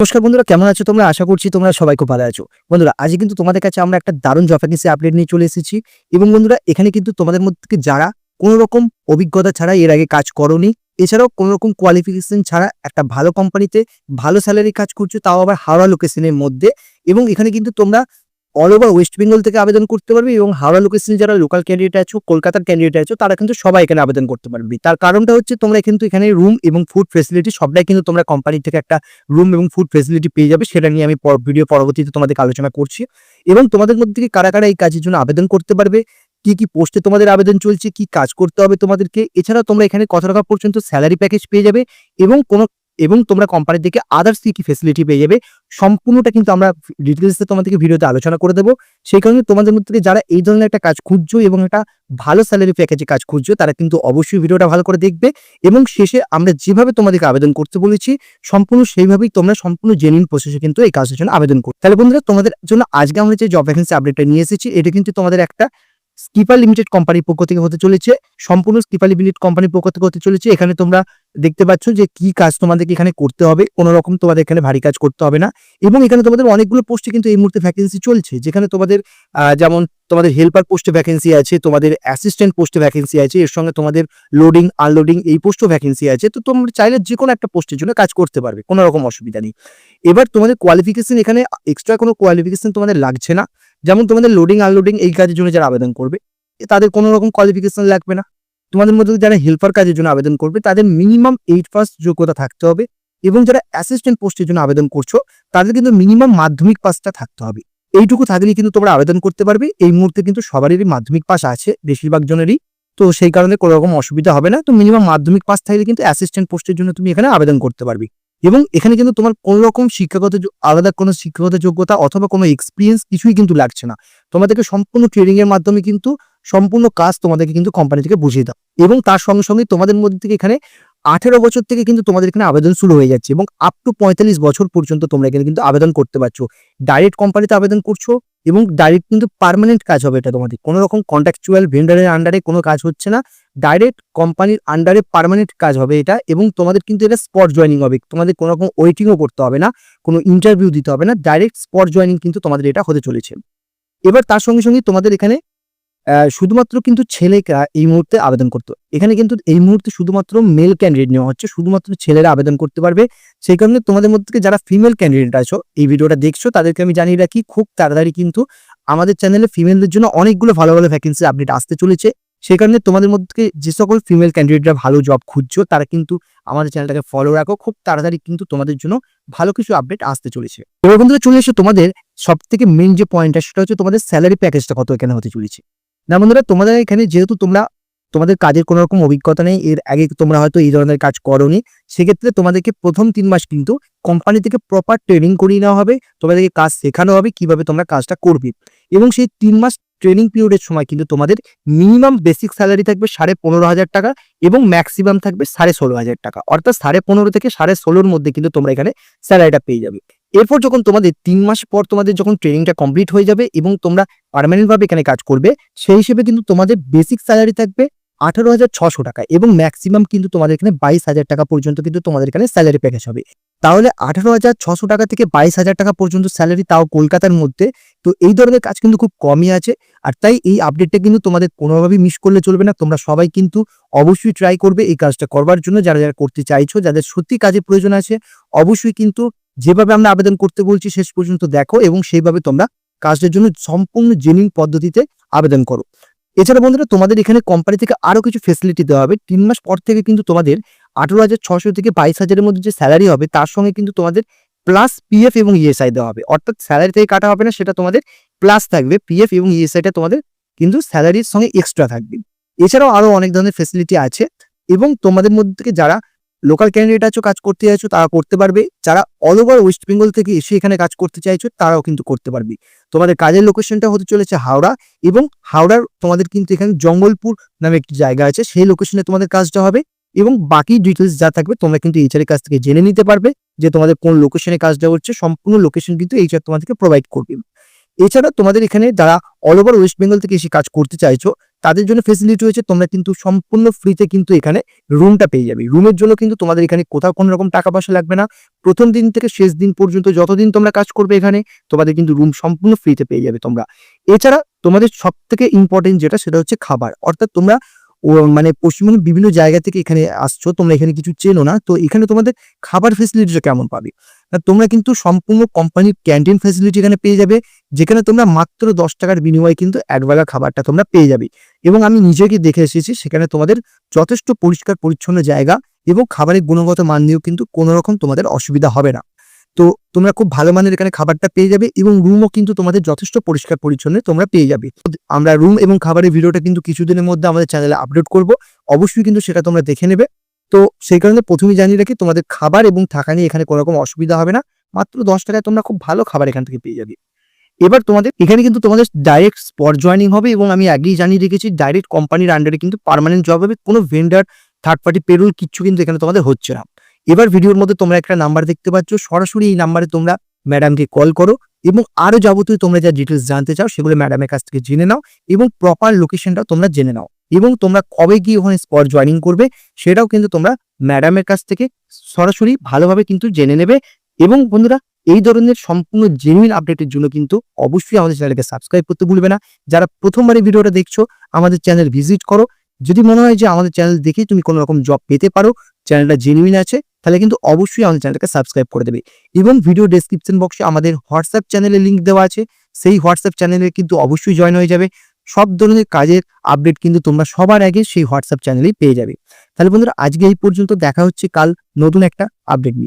নমস্কার বন্ধুরা, কেমন আছো তোমরা? আশা করছি তোমরা সবাই খুব ভালো আছো। বন্ধুরা আজ কিন্তু তোমাদের কাছে আমরা একটা দারুণ জব ভ্যাকেন্সি আপডেট নিয়ে চলে এসেছি। এবং বন্ধুরা, এখানে কিন্তু তোমাদের মধ্যে যারা কোনো রকম অভিজ্ঞতা ছাড়া এর আগে কাজ করনি, এছাড়াও কোনো রকম কোয়ালিফিকেশন ছাড়া একটা ভালো কোম্পানিতে ভালো স্যালারি কাজ করছ, তাও আবার হাওড়া লোকেশনের মধ্যে। এবং এখানে কিন্তু তোমরা অল ওভার ওয়েস্ট বেঙ্গল থেকে আবেদন করতে পারবে এবং হাওড়া লোকেশনে যারা লোকাল ক্যান্ডিডেট আছো, কলকাতার ক্যান্ডিডেট আছো, তারা কিন্তু সবাই এখানে আবেদন করতে পারবে। তার কারণটা হচ্ছে তোমরা কিন্তু এখানে রুম এবং ফুড ফেসিলিটি সবটাই কিন্তু তোমরা কোম্পানি থেকে একটা রুম এবং ফুড ফেসিলিটি পেয়ে যাবে, সেটা নিয়ে আমি ভিডিও পরবর্তীতে তোমাদেরকে আলোচনা করছি। এবং তোমাদের মধ্যে থেকে কারা কারা এই কাজের জন্য আবেদন করতে পারবে, কি কি পোস্টে তোমাদের আবেদন চলছে, কি কাজ করতে হবে তোমাদেরকে, এছাড়াও তোমরা এখানে কত টাকা পর্যন্ত স্যালারি প্যাকেজ পেয়ে যাবে এবং কোনো এবং তোমরা কোম্পানি থেকে আদার্স কি কি ফেসিলিটি পেয়ে যাবে, সম্পূর্ণটা কিন্তু আমরা ডিটেলসে তোমাদেরকে ভিডিওতে আলোচনা করে দেবো। সেই কারণে তোমাদের মধ্যে যারা এই ধরনের একটা কাজ খুঁজছো এবং একটা ভালো স্যালারি প্যাকেজে কাজ খুঁজছো, তারা কিন্তু অবশ্যই ভিডিওটা ভালো করে দেখবে এবং শেষে আমরা যেভাবে তোমাদেরকে আবেদন করতে বলেছি, সম্পূর্ণ সেইভাবেই তোমরা সম্পূর্ণ জেনুইন প্রসেসে কিন্তু এই কাজের জন্য আবেদন করো। তাহলে বন্ধুরা, তোমাদের জন্য আজকে আমরা যে জব ভ্যাকেন্সি আপডেটটা নিয়ে এসেছি, এটা কিন্তু তোমাদের একটা স্কিপার লিমিটেড কোম্পানির পক্ষ থেকে হতে চলেছে। সম্পূর্ণ স্কিপার লিমিটেড কোম্পানির পক্ষ থেকে হতে চলেছে। এখানে তোমরা দেখতে পাচ্ছ যে কি কাজ তোমাদেরকে এখানে করতে হবে। কোনো রকম তোমাদের এখানে ভারী কাজ করতে হবে না। এবং এখানে তোমাদের অনেকগুলো পোস্টে কিন্তু এই মুহূর্তে ভ্যাকেন্সি চলছে। যেখানে তোমাদের যেমন তোমাদের হেল্পার পোস্টে ভ্যাকেন্সি আছে, তোমাদের অ্যাসিস্ট্যান্ট পোস্টে ভ্যাকেন্সি আছে, এর সঙ্গে তোমাদের লোডিং আনলোডিং এই পোস্টও ভ্যাকেন্সি আছে। তো তোমরা চাইলে যে কোনো একটা পোস্টের জন্য কাজ করতে পারবে, কোনো রকম অসুবিধা নেই। এবার তোমাদের কোয়ালিফিকেশন এখানে এক্সট্রা কোনো কোয়ালিফিকেশন তোমাদের লাগছে না। যেমন তোমাদের লোডিং আনলোডিং এই কাজের জন্য যারা আবেদন করবে, তাদের কোনো রকম কোয়ালিফিকেশন লাগবে না। তোমাদের মধ্যে যারা হেল্পার কাজের জন্য আবেদন করবে, তাদের মিনিমাম এইট পাস যোগ্যতা থাকতে হবে এবং যারা অ্যাসিস্ট্যান্ট পোস্টের জন্য আবেদন করছ, তাদের কিন্তু মিনিমাম মাধ্যমিক পাসটা থাকতে হবে। এইটুকু থাকলেই কিন্তু তোমরা আবেদন করতে পারবে। এই মুহূর্তে কিন্তু সবারই মাধ্যমিক পাস আছে, বেশিরভাগ জনেরই। তো সেই কারণে কোনো রকম অসুবিধা হবে না। তো মিনিমাম মাধ্যমিক পাস থাকলে কিন্তু অ্যাসিস্ট্যান্ট পোস্টের জন্য তুমি এখানে আবেদন করতে পারবে। এবং এখানে কিন্তু তোমার কোনো রকম শিক্ষাগত আলাদা কোনো শিক্ষাগত যোগ্যতা অথবা কোনো এক্সপিরিয়েন্স কিছুই কিন্তু লাগছে না। তোমাদেরকে সম্পূর্ণ ট্রেনিং এর মাধ্যমে কিন্তু সম্পূর্ণ কাজ তোমাদেরকে কিন্তু কোম্পানি থেকে বুঝিয়ে দাও। এবং তার সঙ্গে সঙ্গে তোমাদের মধ্যে থেকে এখানে আঠেরো বছর থেকে কিন্তু তোমাদের এখানে আবেদন শুরু হয়ে যাচ্ছে এবং আপ টু পঁয়তাল্লিশ বছর পর্যন্ত তোমরা এখানে কিন্তু আবেদন করতে পারছ। ডাইরেক্ট কোম্পানিতে আবেদন করছ এবং ডাইরেক্ট কিন্তু পারমানেন্ট কাজ হবে এটা তোমাদের। কোনো রকম কন্ট্রাকচুয়াল ভেন্ডারের আন্ডারে কোনো কাজ হচ্ছে না। ডাইরেক্ট কোম্পানির আন্ডারে পারমানেন্ট কাজ হবে এটা এবং তোমাদের কিন্তু এটা স্পট জয়নিং হবে। তোমাদের কোনো রকম ওয়েটিংও করতে হবে না, কোনো ইন্টারভিউ দিতে হবে না। ডাইরেক্ট স্পট জয়নিং কিন্তু তোমাদের এটা হতে চলেছে। এবার তার সঙ্গে সঙ্গে তোমাদের এখানে শুধুমাত্র কিন্তু ছেলেরা এই মুহূর্তে আবেদন করতে এখানে কিন্তু এই মুহূর্তে শুধুমাত্র মেল ক্যান্ডিডেট নেওয়া হচ্ছে, শুধুমাত্র ছেলেরা আবেদন করতে পারবে। সেই কারণে তোমাদের মধ্যে যারা ফিমেল ক্যান্ডিডেট আছো, এই ভিডিওটা দেখছ, তাদেরকে আমি জানিয়ে রাখি, খুব তাড়াতাড়ি কিন্তু আমাদের চ্যানেলে ফিমেলদের জন্য অনেকগুলো ভালো ভালো ভ্যাকেন্সি আপডেট আসতে চলেছে। সেই কারণে তোমাদের মধ্যে যে সকল ফিমেল ক্যান্ডিডেটরা ভালো জব খুঁজছো, তারা কিন্তু আমাদের চ্যানেলটাকে ফলো রাখো। খুব তাড়াতাড়ি কিন্তু তোমাদের জন্য ভালো কিছু আপডেট আসতে চলেছে। এবার বন্ধুরা চলে এসো তোমাদের সব থেকে মেন যে পয়েন্টটা সেটা হচ্ছে তোমাদের স্যালারি প্যাকেজটা কত এখানে হতে চলেছে। না বন্ধুরা, তোমাদের এখানে যেহেতু তোমরা, তোমাদের কাজের কোনো রকম অভিজ্ঞতা নেই, এর আগে তোমরা হয়তো এই ধরনের কাজ করোনি, সেক্ষেত্রে তোমাদেরকে প্রথম তিন মাস কিন্তু কোম্পানি থেকে প্রপার ট্রেনিং করিয়ে নেওয়া হবে, তোমাদেরকে কাজ শেখানো হবে, কীভাবে তোমরা কাজটা করবে। এবং সেই তিন মাস ট্রেনিং পিরিয়ডের সময় কিন্তু তোমাদের মিনিমাম বেসিক স্যালারি থাকবে সাড়ে পনেরো হাজার টাকা এবং ম্যাক্সিমাম থাকবে সাড়ে ষোলো হাজার টাকা। অর্থাৎ সাড়ে পনেরো থেকে সাড়ে ষোলোর মধ্যে কিন্তু তোমরা এখানে স্যালারিটা পেয়ে যাবে। এরপর যখন তোমাদের তিন মাস পর তোমাদের যখন ট্রেনিংটা কমপ্লিট হয়ে যাবে এবং তোমরা পার্মানেন্ট ভাবে এখানে কাজ করবে, সেই হিসেবে কিন্তু তোমাদের বেসিক স্যালারি থাকবে আঠারো হাজার ছশো টাকা এবং ম্যাক্সিমাম কিন্তু তোমাদের এখানে বাইশ হাজার টাকা পর্যন্ত কিন্তু তোমাদের এখানে স্যালারি প্যাকেজ হবে। তাহলে আঠারো হাজার ছশো টাকা থেকে বাইশ হাজার টাকা পর্যন্ত স্যালারি তাও কলকাতার মধ্যে, তো এই ধরনের কাজ কিন্তু খুব কমই আছে আর তাই এই আপডেটটা কিন্তু তোমাদের কোনোভাবেই মিস করলে চলবে না। তোমরা সবাই কিন্তু অবশ্যই ট্রাই করবে এই কাজটা করবার জন্য। যারা যারা করতে চাইছো, যাদের সত্যি কাজের প্রয়োজন আছে, অবশ্যই কিন্তু যেভাবে আমরা আবেদন করতে বলছি, শেষ পর্যন্ত দেখো এবং সেইভাবে তোমরা কাজটার জন্য সম্পূর্ণ জেনুইন পদ্ধতিতে আবেদন করো। এছাড়া বন্ধুরা, তোমাদের এখানে কোম্পানি থেকে আরও কিছু ফেসিলিটি দেওয়া হবে। তিন মাস পর থেকে কিন্তু তোমাদের আঠারো হাজার ছশো থেকে বাইশ হাজারের মধ্যে যে স্যালারি হবে, তার সঙ্গে কিন্তু তোমাদের প্লাস পিএফ এবং ইএসআই দেওয়া হবে। অর্থাৎ স্যালারি থেকে কাটা হবে না, সেটা তোমাদের প্লাস থাকবে। পিএফ এবং ইএসআইটা তোমাদের কিন্তু স্যালারির সঙ্গে এক্সট্রা থাকবে। এছাড়াও আরও অনেক ধরনের ফেসিলিটি আছে এবং তোমাদের মধ্যে থেকে যারা লোকাল ক্যান্ডিডেট আছো, কাজ করতে চাইছো, তারা করতে পারবে। যারা অল ওভার ওয়েস্ট বেঙ্গল থেকে এসে এখানে কাজ করতে চাইছো, তারাও কিন্তু করতে পারবে। তোমাদের কাজের লোকেশনটা হতে চলেছে হাওড়া এবং হাওড়ার তোমাদের কিন্তু এখানে জঙ্গলপুর নামে একটি জায়গা আছে, সেই লোকেশনে তোমাদের কাজটা হবে এবং বাকি ডিটেলস যা থাকবে তোমরা কিন্তু এইচআরের কাছ থেকে জেনে নিতে পারবে যে তোমাদের কোন লোকেশনে কাজটা হচ্ছে, সম্পূর্ণ লোকেশন কিন্তু এইচআর তোমাদেরকে প্রোভাইড করবে। এছাড়া তোমাদের এখানে যারা অল ওভার ওয়েস্ট বেঙ্গল থেকে এসে কাজ করতে চাইছো তাদের জন্য ফেসিলিটি হয়েছে তোমরা কিন্তু সম্পূর্ণ ফ্রিতে কিন্তু এখানে রুমটা পেয়ে যাবে। রুমের জন্য কিন্তু তোমাদের এখানে কোথাও কোনো রকম টাকা পয়সা লাগবে না। প্রথম দিন থেকে শেষ দিন পর্যন্ত যতদিন তোমরা কাজ করবে এখানে, তোমাদের কিন্তু রুম সম্পূর্ণ ফ্রিতে পেয়ে যাবে তোমরা। এছাড়া তোমাদের সব থেকে ইম্পর্টেন্ট যেটা, সেটা হচ্ছে খাবার। অর্থাৎ তোমরা মানে পশ্চিমবঙ্গের বিভিন্ন জায়গা থেকে এখানে আসছো, তোমরা এখানে কিছু চেনো না, তো এখানে তোমাদের খাবার ফেসিলিটিটা কেমন পাবে? তোমরা কিন্তু সম্পূর্ণ কোম্পানির ক্যান্টিন ফেসিলিটি এখানে পেয়ে যাবে, যেখানে তোমরা মাত্র দশ টাকার বিনিময়ে কিন্তু একবেলা খাবারটা তোমরা পেয়ে যাবে। এবং আমি নিজেকে দেখে এসেছি, সেখানে তোমাদের যথেষ্ট পরিষ্কার পরিচ্ছন্ন জায়গা এবং খাবারের গুণগত মান নিয়েও কিন্তু কোনো রকম তোমাদের অসুবিধা হবে না। তো তোমরা খুব ভালো মানের এখানে খাবারটা পেয়ে যাবে এবং রুমও কিন্তু তোমাদের যথেষ্ট পরিষ্কার পরিচ্ছন্ন তোমরা পেয়ে যাবে। আমরা রুম এবং খাবারের ভিডিওটা কিন্তু কিছুদিনের মধ্যে আমাদের চ্যানেলে আপলোড করব, অবশ্যই কিন্তু সেটা তোমরা দেখে নেবে। তো সেই কারণে প্রথমেই জানিয়ে রাখি, তোমাদের খাবার এবং থাকা নিয়ে এখানে কোনো রকম অসুবিধা হবে না। মাত্র দশ টাকায় তোমরা খুব ভালো খাবার এখান থেকে পেয়ে যাবে। এবার তোমাদের, এখানে কিন্তু তোমাদের ডাইরেক্ট স্পট জয়নিং হবে এবং আমি আগেই জানিয়ে রেখেছি ডাইরেক্ট কোম্পানির আন্ডারে কিন্তু পারমানেন্ট জব হবে। কোনো ভেন্ডার থার্ড পার্টি পেরোল কিচ্ছু কিন্তু এখানে তোমাদের হচ্ছে না। এবার ভিডিওর মধ্যে তোমরা একটা নাম্বার দেখতে পাচ্ছ, সরাসরি এই নাম্বারে তোমরা ম্যাডামকে কল করো এবং আরও যাবতীয় তোমরা যা ডিটেলস জানতে চাও, সেগুলো ম্যাডামের কাছ থেকে জেনে নাও এবং প্রপার লোকেশনটাও তোমরা জেনে নাও। এবং তোমরা কবে গিয়ে ওখানে স্পট জয়নিং করবে, সেটাও কিন্তু তোমরা ম্যাডামের কাছ থেকে সরাসরি ভালোভাবে কিন্তু জেনে নেবে। এবং বন্ধুরা, এই ধরনের সম্পূর্ণ জেনুইন আপডেটের জন্য কিন্তু অবশ্যই আমাদের চ্যানেলকে সাবস্ক্রাইব করতে ভুলবে না। যারা প্রথমবার এই ভিডিওটা দেখছ, আমাদের চ্যানেল ভিজিট করো। যদি মনে হয় যে আমাদের চ্যানেল দেখে তুমি কোনো রকম জব পেতে পারো চ্যানেলটা জেনুইন আছে, তাহলে কিন্তু অবশ্যই আমাদের চ্যানেলকে সাবস্ক্রাইব করে দেবে। এবং ভিডিও ডেসক্রিপশন বক্সে আমাদের হোয়াটসঅ্যাপ চ্যানেলের লিঙ্ক দেওয়া আছে। সেই হোয়াটসঅ্যাপ চ্যানেলে কিন্তু অবশ্যই জয়েন হয়ে যাবে। সব ধরনের কাজের আপডেট কিন্তু তোমরা সবার আগে সেই হোয়াটসঅ্যাপ চ্যানেলেই পেয়ে যাবে। তাহলে বন্ধুরা, আজকে এই পর্যন্ত দেখা হচ্ছে, কাল নতুন একটা আপডেট নিয়ে।